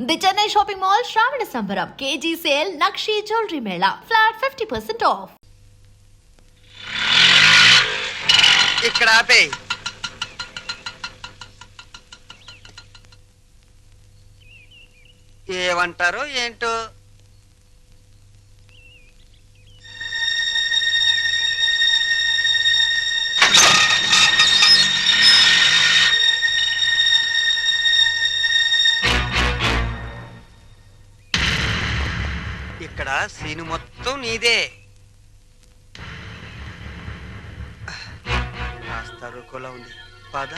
The Chennai shopping mall శ్రావణ సంబరం KG sale నక్షి జ్యువెలరీ మేళా ఫ్లాట్ ఫిఫ్టీ పర్సెంట్ ఆఫ్ ఇక్కడ ఆపే ఏమంటారో ఏంటో? నీదే కాస్త రుకోలా ఉంది. పద.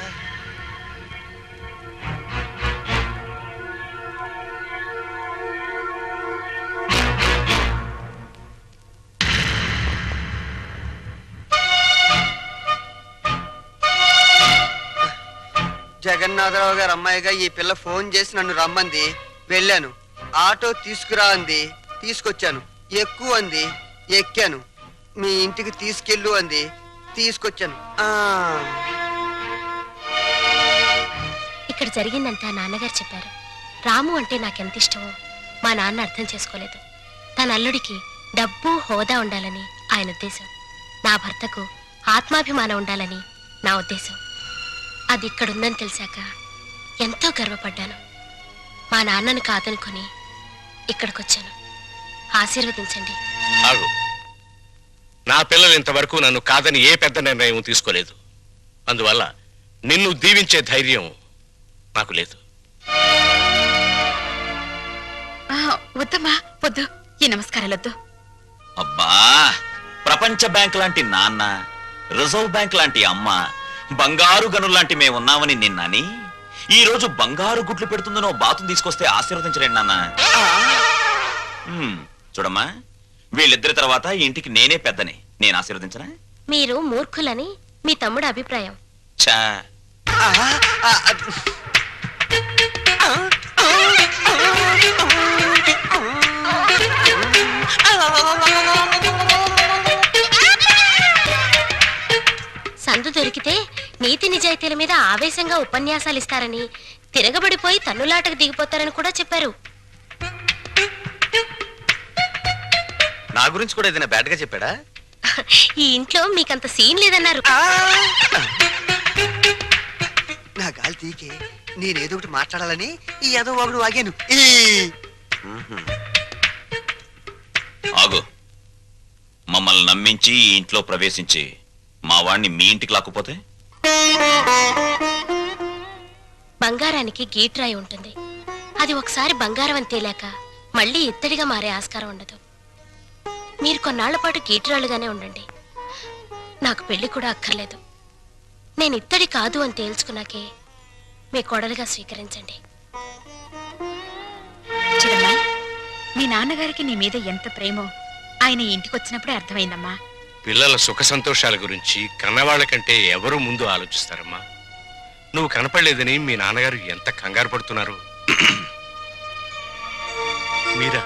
జగన్నాథరావు గారు అమ్మాయిగా ఈ పిల్ల ఫోన్ చేసి నన్ను రమ్మంది. వెళ్ళాను. ఆటో తీసుకురా అంది. తీసుకొచ్చాను. ఎక్కువ అంది ఎక్కాను. మీ ఇంటికి తీసుకెళ్ళు అంది తీసుకొచ్చాను. ఆ. ఇక్కడ జరిగిందంతా నాన్నగారు చెప్పారు. రాము అంటే నాకెంత ఇష్టమో మా నాన్న అర్థం చేసుకోలేదు. తన అల్లుడికి డబ్బు హోదా ఉండాలని ఆయన ఉద్దేశం. నా భర్తకు ఆత్మాభిమానం ఉండాలని నా ఉద్దేశం. అది ఇక్కడుందని తెలిసాక ఎంతో గర్వపడ్డాను. మా నాన్నను కాదనుకొని ఇక్కడికొచ్చాను. ఆశీర్వదించండి. ఆగు. నా పిల్లలు ఇంతవరకు నన్ను కాదని ఏ పెద్ద నిర్ణయం తీసుకోలేదు. అందువల్ల నిన్ను దీవించే ధైర్యం నాకు లేదు. వద్దమ్మా వద్దు. ఈ నమస్కారాలొద్దు అబ్బా ప్రపంచ బ్యాంక్ లాంటి నాన్న రిజర్వ్ బ్యాంక్ లాంటి అమ్మ బంగారు గనులు లాంటి మేము ఉన్నామని నిన్నని? ఈ రోజు బంగారు గుడ్లు పెడుతుందనో బాతును తీసుకొస్తే ఆశీర్వదించలేండి నాన్న. హ్మ్, చూడమ్మా వీళ్ళిద్దరి తర్వాత ఈ ఇంటికి నేనే పెద్దని. నేను ఆశీర్వదించనా? మీరు మూర్ఖులని మీ తమ్ముడు అభిప్రాయం. చా. సందు దొరికితే నీతి నిజాయితీల మీద ఆవేశంగా ఉపన్యాసాలు ఇస్తారని తిరగబడిపోయి తన్నులాటకు దిగిపోతారని కూడా చెప్పారు. నా గురించి కూడా ఏదైనా బ్యాడ్గా చెప్పాడా? ఈ ఇంట్లో మీకంత సీన్ లేదన్నారు! నా గాలి తీకే నేనేదో ఒకటి మాట్లాడాలని ఈ ఏదో ఒకడు వాగాను. ఆగు. మమ్మల్ని నమ్మించి ఈ ఇంట్లో ప్రవేశించి మా వాణ్ణి మీ ఇంటికి లాక్కుపోతే? బంగారానికి గీట్రాయి ఉంటుంది. అది ఒకసారి బంగారం అని తేలాక మళ్ళీ ఇత్తడిగా మారే ఆస్కారం ఉండదు. మీరు కొన్నాళ్ళ పాటు గీట్రాలుగానే ఉండండి. నాకు పెళ్ళి కూడా అక్కర్లేదు. నేను ఇత్తడి కాదు అని తేల్చుకున్నాకే మీ కోడలుగా స్వీకరించండి. మీ నాన్నగారికి నీ మీద ఎంత ప్రేమో ఆయన ఈ ఇంటికి వచ్చినప్పుడే అర్థమైందమ్మా. పిల్లల సుఖ సంతోషాల గురించి కన్నవాళ్ళ కంటే ఎవరు ముందు ఆలోచిస్తారమ్మా? నువ్వు కనపడలేదని మీ నాన్నగారు ఎంత కంగారు పడుతున్నారు? మీరా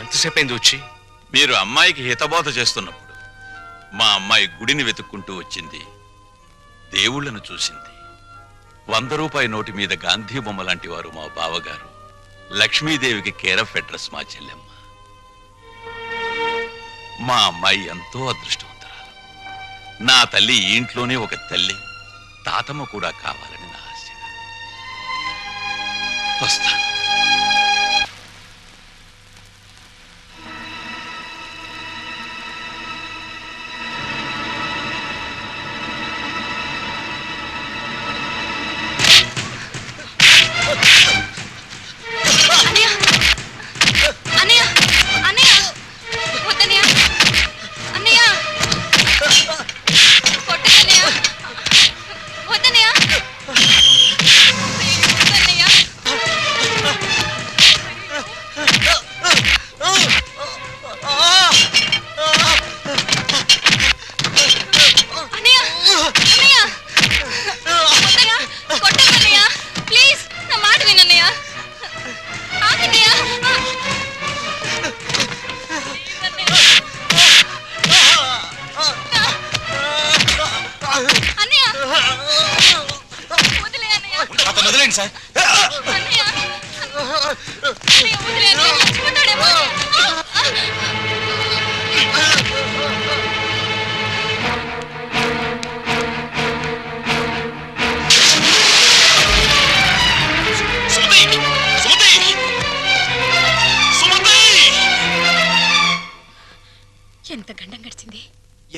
ఎంతసేపు అయింది వచ్చి? మీరు అమ్మాయికి హితబోధ చేస్తున్నప్పుడు మా అమ్మాయి గుడిని వెతుక్కుంటూ వచ్చింది. దేవుళ్ళను చూసింది. వంద రూపాయి నోటి మీద గాంధీ బొమ్మ లాంటి వారు మా బావగారు. లక్ష్మీదేవికి కేరఫ్ అడ్రస్ మా చెల్లెమ్మ. మా అమ్మాయి ఎంతో అదృష్టవంతురాలు. నా తల్లి ఈ ఇంట్లోనే ఒక తల్లి. తాతమ్మ కూడా కావాలని నా ఆశ. వస్తాను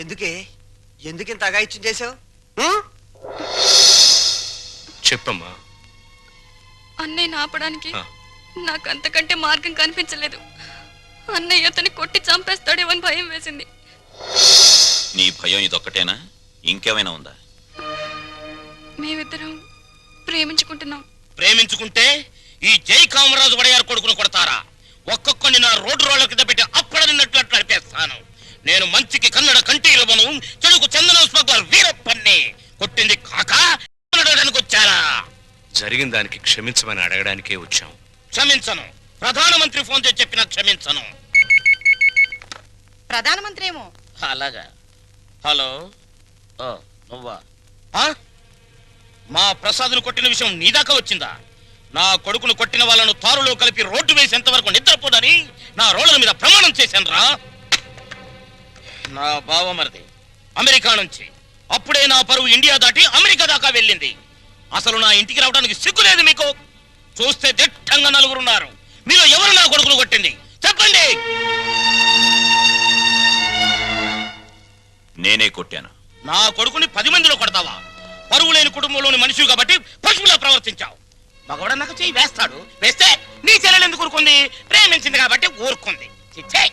ఎందుకే? ఎందుకు ఇంత అగాయిత్యం చేసావు చెప్పమ్మా. అన్నయ్యని ఆపడానికి ఆ. నాకు అంతకంటే మార్గం కనిపించలేదు. అన్నయ్య అతన్ని కొట్టి చంపేస్తాడేమో అని భయం వేసింది. నీ భయం ఇదొక్కటేనా? ఇంకేమైనా ఉందా? మేమిద్దరం ప్రేమించుకుంటున్నాం. ప్రేమించుకుంటే ఈ జై కామరాజు వడయారు కొడుకును కొడతారా? ఒక్కొక్కని నా రోడ్డు రోడ్ల కింద పెట్టి అప్పుడనిన్నట్లు అట్లా నడిపేస్తాను నేను మంచికి కన్నడ కంటీలవను చెడుకు చందన స్మగ్లర్ వీరప్పన్ని కొట్టింది కాక అనడానికి వచ్చారా? జరిగిన దానికి క్షమించమని అడగడానికే వచ్చాం. క్షమించను. ప్రధానమంత్రి ఫోన్ చేసి చెప్పినా క్షమించను. ప్రధానమంత్రి ఏమో? అలాగా. హలో. ఓ, నువ్వా? ఆ? మా ప్రసాద్ను కొట్టిన విషయం నీ దాకా వచ్చిందా? నా కొడుకును కొట్టిన వాళ్ళను తారులో కలిపి రోడ్డు వేసేంత వరకు నిద్రపోదని నా రోడ్ల మీద ప్రమాణం చేశాను రా నా బావమరిది. అమెరికా నుంచి. అప్పుడే నా పరువు ఇండియా దాటి అమెరికా దాకా వెళ్ళింది. అసలు నా ఇంటికి రావడానికి సిగ్గులేదు మీకు. చూస్తే దిట్టంగా నలుగురున్నారు. మీలో ఎవరు నా కొడుకును కొట్టింది? చెప్పండి! నేనే కొట్టాను. నా కొడుకుని పది మందిలో కొడతావా? పరువు లేని కుటుంబంలోని మనిషి కాబట్టి పశువులా ప్రవర్తించావు. మగవాడు నాకు చెయ్యి వేస్తాడు. వేస్తే నీ చెల్లెలు ఎందుకు ఊరుకుంది? ప్రేమించింది కాబట్టి ఊరుకుంది. చిచ్చే!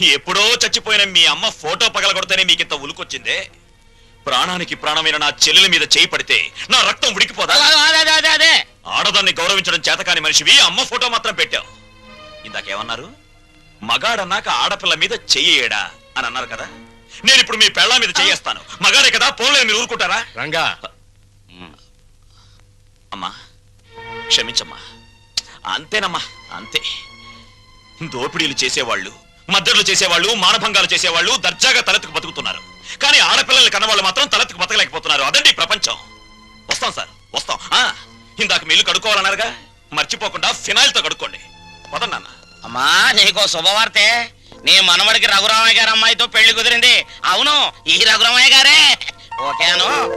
ఎప్పుడో చచ్చిపోయిన మీ అమ్మ ఫోటో పగలగొడితేనే మీకింత ఉలుకొచ్చిందే. ప్రాణానికి ప్రాణమైన నా చెల్లెల మీద చేయి పడితే నా రక్తం ఉడికిపోదా? ఆడదాన్ని గౌరవించడం చేతకాని మనిషివి అమ్మ ఫోటో మాత్రం పెట్టావు. ఇందాకేమన్నారు? మగాడన్నాక ఆడపిల్ల మీద చెయ్యేడా అని అన్నారు కదా? నేను ఇప్పుడు మీ పెళ్ళ మీద చెయ్యేస్తాను. మగాడే కదా పోలే మీరు ఊరుకుంటారా? రంగా. అమ్మా క్షమించమ్మా. అంతేనమ్మా అంతే. దోపిడీలు చేసేవాళ్ళు మద్దతులు చేసేవాళ్ళు మానభంగాలు చేసేవాళ్ళు దర్జాగా తలెత్తుకు బతుకుతున్నారు. కానీ ఆడపిల్లల్ని కన్నవాళ్ళు మాత్రం తలెత్తుకు బతకలేకపోతున్నారు. అదండి ప్రపంచం. వస్తాం సార్ వస్తాం. ఆ, ఇందాక మీ ఇల్లు కడుక్కోవాలన్నారుగా? మర్చిపోకుండా ఫినాయిల్తో కడుక్కోండి. పదండి అమ్మా నీకో శుభవార్తే. నీ మనవడికి రఘురామయ్య గారు అమ్మాయితో పెళ్ళి కుదిరింది. అవును ఈ రఘురామయ్య గారే. ఓకేను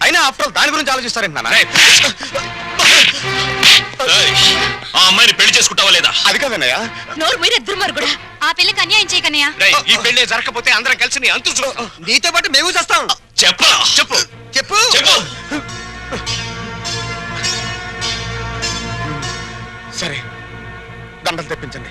అయినా ఆఫ్టర్ ఆల్ దాని గురించి ఆలోచిస్తారేంటి నాన్న ఆ అమ్మాయిని పెళ్ళి చేసుకుంటావా లేదా? అది కాదన్నయ్య. నోరు మీరే దుర్మార్గుడా ఆ పిల్లకి అన్యాయం చేయకన్నయ్యా ఈ పెళ్ళి జరగకపోతే అందరం కలిసి నీ అంతు చూస్తాం. నీతో పాటు మేము చేస్తాం. చెప్పరా? చెప్పు. చెప్పు. చెప్పు. సరే. దండలు తెప్పించండి.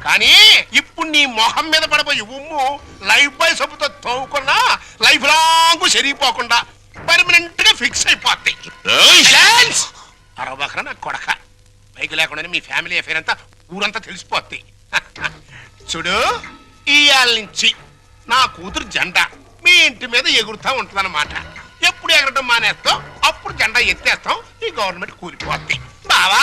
కానీ ఇప్పుడు నీ మొహం మీద పడబోయే ఉమ్ము లైఫ్ బాయ్ సబ్బుతో తోవుకున్నా లైఫ్ లాంగ్ సరిగిపోకుండా పర్మనెంట్గా ఫిక్స్ అయిపోతాయి. అరవబకరా నా కొడక. బైక్ లేకుండానే మీ ఫ్యామిలీ అఫేర్ అంతా ఊరంతా తెలిసిపోద్ది చూడు ఇయాల నుంచి నా కూతురు జెండా మీ ఇంటి మీద ఎగురుతా ఉంటుందన్నమాట. ఎప్పుడు ఎగరటం మానేస్తాం అప్పుడు జెండా ఎత్తేస్తాం ఈ గవర్నమెంట్ కూలిపోద్ది. బావా!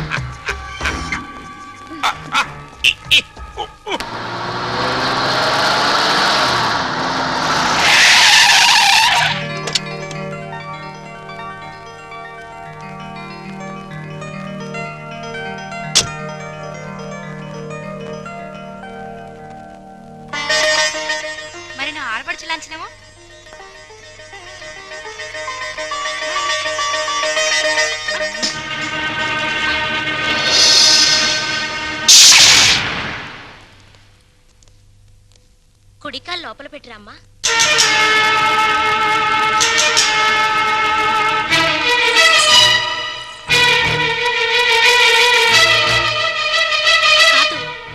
మరి నా ఆడపడుచు లాంఛనమో? లోపల పెట్టిరమ్మా.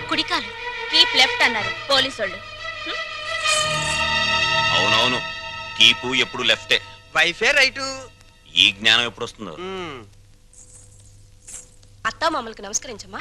కుడికాలు. కీప్ లెఫ్ట్ అన్నారు పోలీసోళ్ళు. అవునవును. కీపు ఎప్పుడు లెఫ్టే. వైఫే రైట్. ఈ జ్ఞానం ఎప్పుడు వస్తుందో? అత్త మమ్మల్ని నమస్కరించమ్మా.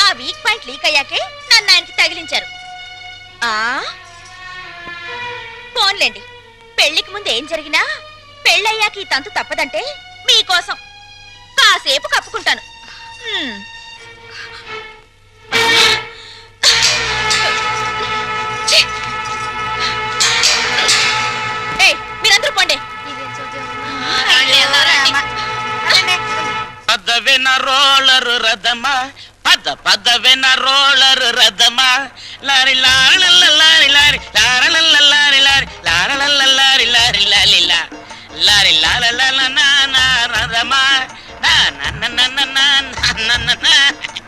ఆ వీక్ పాయింట్ లీక్ అయ్యాకే నన్ను ఆయనకి తగిలించారు. ఆ? పోన్లేండి. పెళ్ళికి ముందు ఏం జరిగినా పెళ్ళయ్యాక ఈ తంతు తప్పదంటే మీకోసం. కాసేపు కప్పుకుంటాను. హ్మ్. ఛీ! ఏయ్, మీరందరూ పోండి. పదవిన రోలరు రథమా పద పదవిన రోలరు రథమా. లారి లారి లారి లారి లారి లారలల్ల లారి లారి లాలి లా. లారి లారలల్ల నా నా రథమా.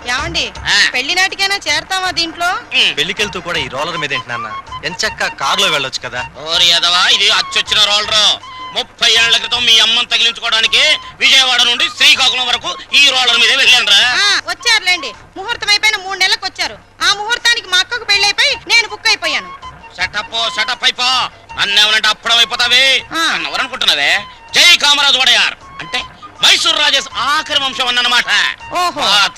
ఏమండి. పెళ్ళి నాటికైనా చేరతావా దీంట్లో? పెళ్ళికెళ్తూ కూడా ఈ రోలర్ మీద ఏంటి నాన్న? ఎంచక్క కారులో వెళ్ళొచ్చు కదా. ఓరి ఎదవా ఇది అచ్చొచ్చిన రోలరు. ముప్పై ఏళ్ళ క్రితం మీ అమ్మని తగిలించుకోవడానికి విజయవాడ నుండి శ్రీకాకుళం వరకు ఈ రోలర్ మీదే వెళ్ళాను రా ఆ, వచ్చారులేండి. ముహూర్తం అయిపోయిన మూడు నెలలకు వచ్చారు. ఆ ముహూర్తానికి మా అక్కకు పెళ్ళి అయిపోయి నేను బుక్ అయిపోయాను. సెటప్ సెటప్ అయిపో. నన్నేమనంటే అప్పుడం అయిపోతావే? ఆ. ఎవరనుకుంటున్నావే జై కామరాజు వడయార్. అంటే మైసూర్ రాజేష్ ఆఖరి వంశం అన్నమాట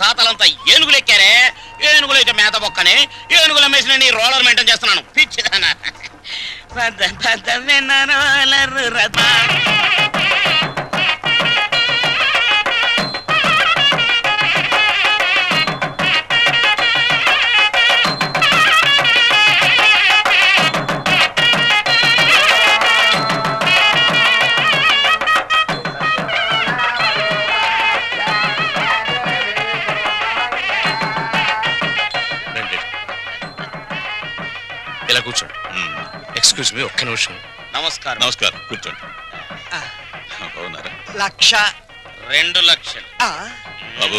తాతలంతా ఏనుగులు ఎక్కారే ఏనుగులు అయితే మేత బొక్కని ఏనుగుల మేసిన నీ రోలర్ మెయింటైన్ చేస్తున్నాను. పిచ్చిదానా. పద పద వెన్న రోలర్ రథ లక్ష రెండు లక్షలు. బాబు.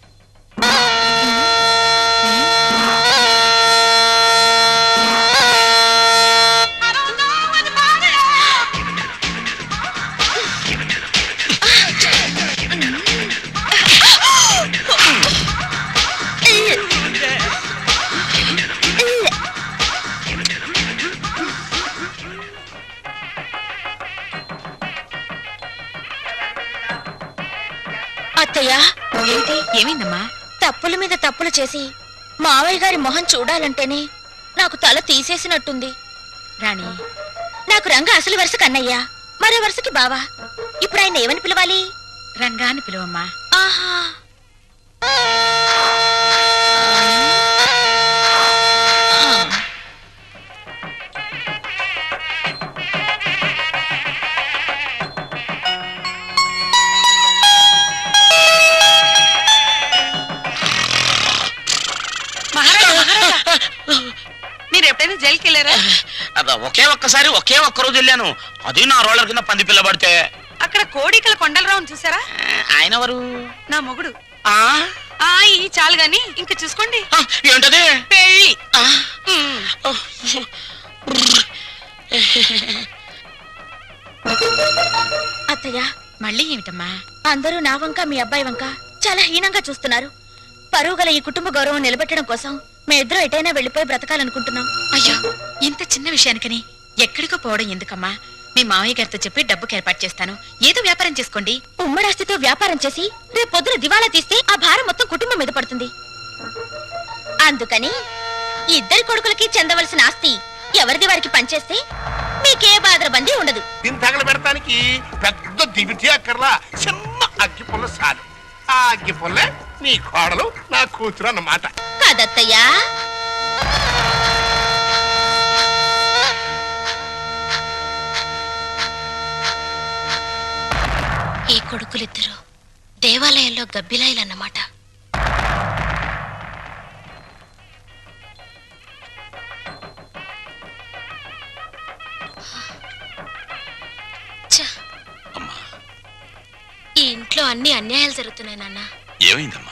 తప్పుల చేసి మావయ్య గారి మొహం చూడాలంటేనే నాకు తల తీసేసినట్టుంది. రాణి నాకు రంగ అసలు వరుస కన్నయ్య. మరో వరుసకి బావా. ఇప్పుడు ఆయన ఏమని పిలవాలి? రంగాన్ని పిలువమ్మా. ఆహా. ఒకే ఒక్కసారి ఒకే ఒక్క రోజు వెళ్ళాను. అది నా రోలర్ కింద పంది పిల్ల పడితే. అక్కడ కోడికల కొండలరావుని చూసారా? ఆయన ఎవరు? నా మొగుడు. ఆ? ఆ ఈ చాలు గాని ఇంక చూసుకోండి. ఆ, ఏంటది పెళ్ళి. ఆ, ఉమ్. ఓ, అత్తయ్య. మళ్ళీ ఏమిటమ్మా? అందరూ నా వంక మీ అబ్బాయి వంక చాలా హీనంగా చూస్తున్నారు. పరువు గల ఈ కుటుంబ గౌరవం నిలబెట్టడం కోసం మేమిద్దరం ఎటైనా వెళ్ళిపోయి బ్రతకాలనుకుంటున్నాం. అయ్యో ఇంత చిన్న విషయానికని ఎక్కడికో పోవడం ఎందుకమ్మా? మీ మామయ్య గారితో చెప్పి డబ్బుకి ఏర్పాటు చేస్తాను. ఏదో వ్యాపారం చేసుకోండి. ఉమ్మడాస్తితో వ్యాపారం చేసి రేపు పొద్దున దివాలా తీస్తే ఆ భారం మొత్తం కుటుంబం మీద పడుతుంది. అందుకని ఇద్దరి కొడుకులకి చెందవలసిన ఆస్తి ఎవరిది వారికి పంచేస్తే మీకే బాధరబందీ ఉండదు. దీన్ని తగల పెడతానికి పెద్ద దివిటి అక్కర్లా చిన్న అగ్గి పుల్ల చాలు. ఆ అగ్గి పుల్లే నీ కోడలు నా కూతురు అన్నమాట. కాదత్తయ్యా. ఈ కొడుకులిద్దరూ దేవాలయంలో గబ్బిలాయిలన్నమాట. ఈ ఇంట్లో అన్ని అన్యాయాలు జరుగుతున్నాయి నాన్న. ఏమైందమ్మా?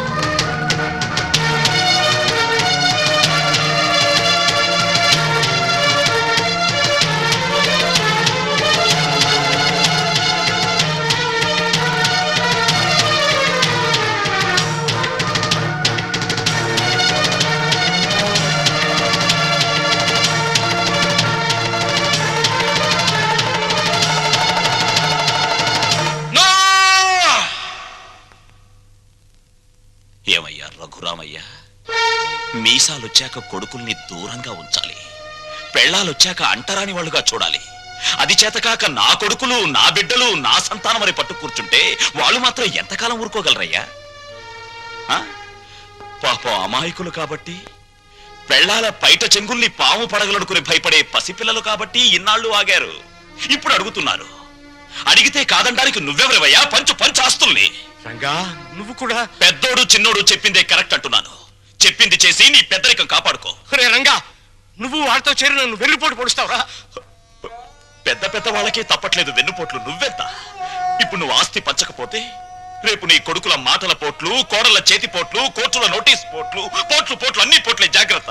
మీసాలొచ్చాక కొడుకుల్ని దూరంగా ఉంచాలి. పెళ్ళాలొచ్చాక అంటరాని వాళ్ళుగా చూడాలి. అది చేతకాక నా కొడుకులు నా బిడ్డలు నా సంతానం అని పట్టు కూర్చుంటే వాళ్ళు మాత్రం ఎంతకాలం ఊరుకోగలరయ్యా? పాపం అమాయకులు కాబట్టి పెళ్ళాల పైట చెంగుల్ని పాము పడగలడుకుని భయపడే పసిపిల్లలు కాబట్టి ఇన్నాళ్ళు ఆగారు. ఇప్పుడు అడుగుతున్నారు. అడిగితే కాదండానికి నువ్వెవరివయ్యా? పంచు పంచు ఆస్తుల్ని రంగా నువ్వు కూడా పెద్దోడు చిన్నోడు చెప్పిందే కరెక్ట్ అంటున్నాను. చెప్పింది చేసి నీ పెద్దరికం కాపాడుకో. రే రంగా నువ్వు వాళ్ళతో చేరి నన్ను వెన్నుపోటు పొడుస్తావురా? పెద్ద పెద్ద వాళ్ళకే తప్పట్లేదు వెన్నుపోట్లు నువ్వెంత? ఇప్పుడు నువ్వు ఆస్తి పంచకపోతే రేపు నీ కొడుకుల మాటల పోట్లు కోడల చేతి పోట్లు కోర్టుల నోటీస్ పోట్లు పోట్లు పోట్లు అన్ని పోట్లే జాగ్రత్త.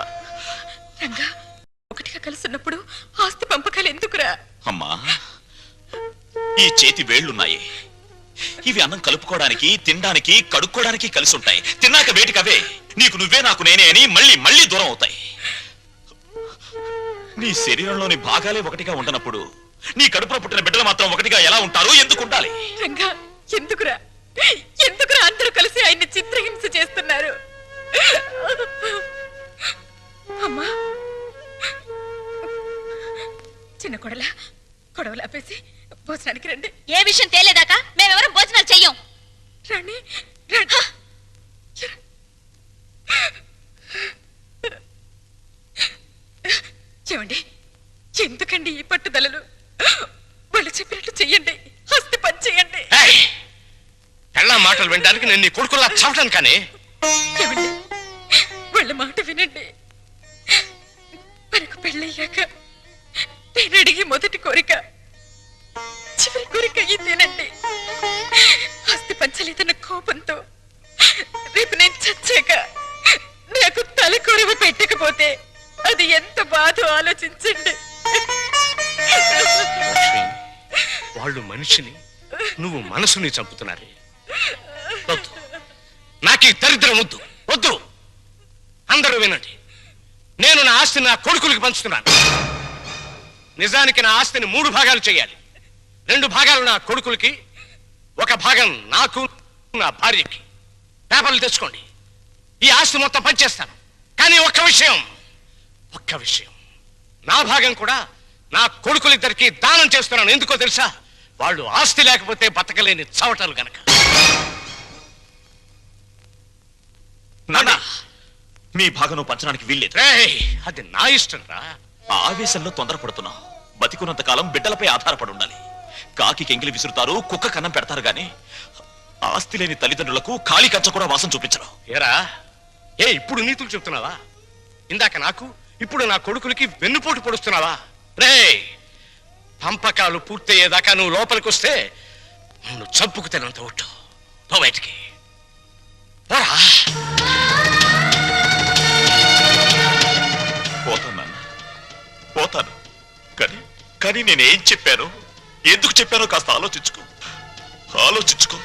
రంగా ఒకటిగా కలుసున్నప్పుడు ఆస్తి పంపకాలు ఎందుకురా? అమ్మా ఈ చేతి వేళ్ళున్నాయి ఇవి అన్నం కలుపుకోవడానికి తినడానికి కడుక్కోవడానికి కలిసి ఉంటాయి. తిన్నాక వేటికవే? నీకు నువ్వే నాకు నేనే అని మళ్ళీ మళ్ళీ దూరం అవుతాయి. నీ శరీరంలోని భాగాలే ఒకటిగా ఉండనప్పుడు నీ కడుపులో పుట్టిన బిడ్డలు మాత్రం ఒకటిగా ఎలా ఉంటారు? ఎందుకు ఉండాలి? రంగా ఎందుకురా? ఎందుకురా అందరూ కలిసి ఆయన్ని చిత్రహింస చేస్తున్నారు? అమ్మా చిన్న కొడల కొడవలు ఆపేసి భోజనానికి రండి. ఏ విషయం తేలేదాకా? మేమెవరం భోజనాలు చెయ్యం. రాణి రండి ఏమండి? ఎందుకండి ఈ పట్టుదలలు? వాళ్ళు చెప్పినట్టు చెయ్యండి. హస్తి పని చెయ్యండి. పెళ్ళ మాటలు వినడానికి నేను నీ కొడుకులా చావటాను కానీ. వాళ్ళ మాట వినండి. మనసుని చంపుతున్నారే. వద్దు. నాకు ఈ దరిద్రం వద్దు. వద్దు. అందరూ వినండి. నేను నా ఆస్తిని నా కొడుకులకి పంచుతున్నాను. నిజానికి నా ఆస్తిని మూడు భాగాలు చేయాలి. రెండు భాగాలు నా కొడుకులకి ఒక భాగం నాకు నా భార్యకి. పేపర్లు తెచ్చుకోండి. ఈ ఆస్తి మొత్తం పనిచేస్తాను. కానీ ఒక్క విషయం ఒక్క విషయం. నా భాగం కూడా నా కొడుకులిద్దరికి దానం చేస్తున్నాను. ఎందుకో తెలుసా? వాళ్ళు ఆస్తి లేకపోతే బతకలేని చవటలు గనక. నాన్న మీ భాగం పంచడానికి వీల్లేదు. రేయ్, అది నా ఇష్టం రా. ఆ ఆవేశంలో తొందరపడుతున్నావు బతికున్నంత కాలం బిడ్డలపై ఆధారపడి ఉండాలి. కాకి కెంగిలి విసురుతారు కుక్క కన్నం పెడతారు గాని ఆస్తి లేని తల్లిదండ్రులకు ఖాళీ కంచ కూడా వాసం చూపించరు. ఏరా ఏ ఇప్పుడు నీతులు చెప్తున్నావా? ఇందాక నాకు ఇప్పుడు నా కొడుకులకి వెన్నుపోటు పొడుస్తున్నావా? రే పంపకాలు పూర్తయ్యేదాకా నువ్వు లోపలికి వస్తే నన్ను చంపుకు తినంత ఒట్టు పో బయటికి పోరా పోతాను నాన్న పోతాను కానీ కానీ నేనేం చెప్పాను ఎందుకు చెప్పానో కాస్త ఆలోచించుకో ఆలోచించుకో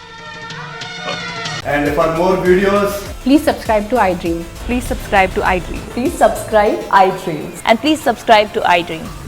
And for more videos, Please subscribe to iDream. Please subscribe to iDream. Please subscribe iDream. And please subscribe to iDream.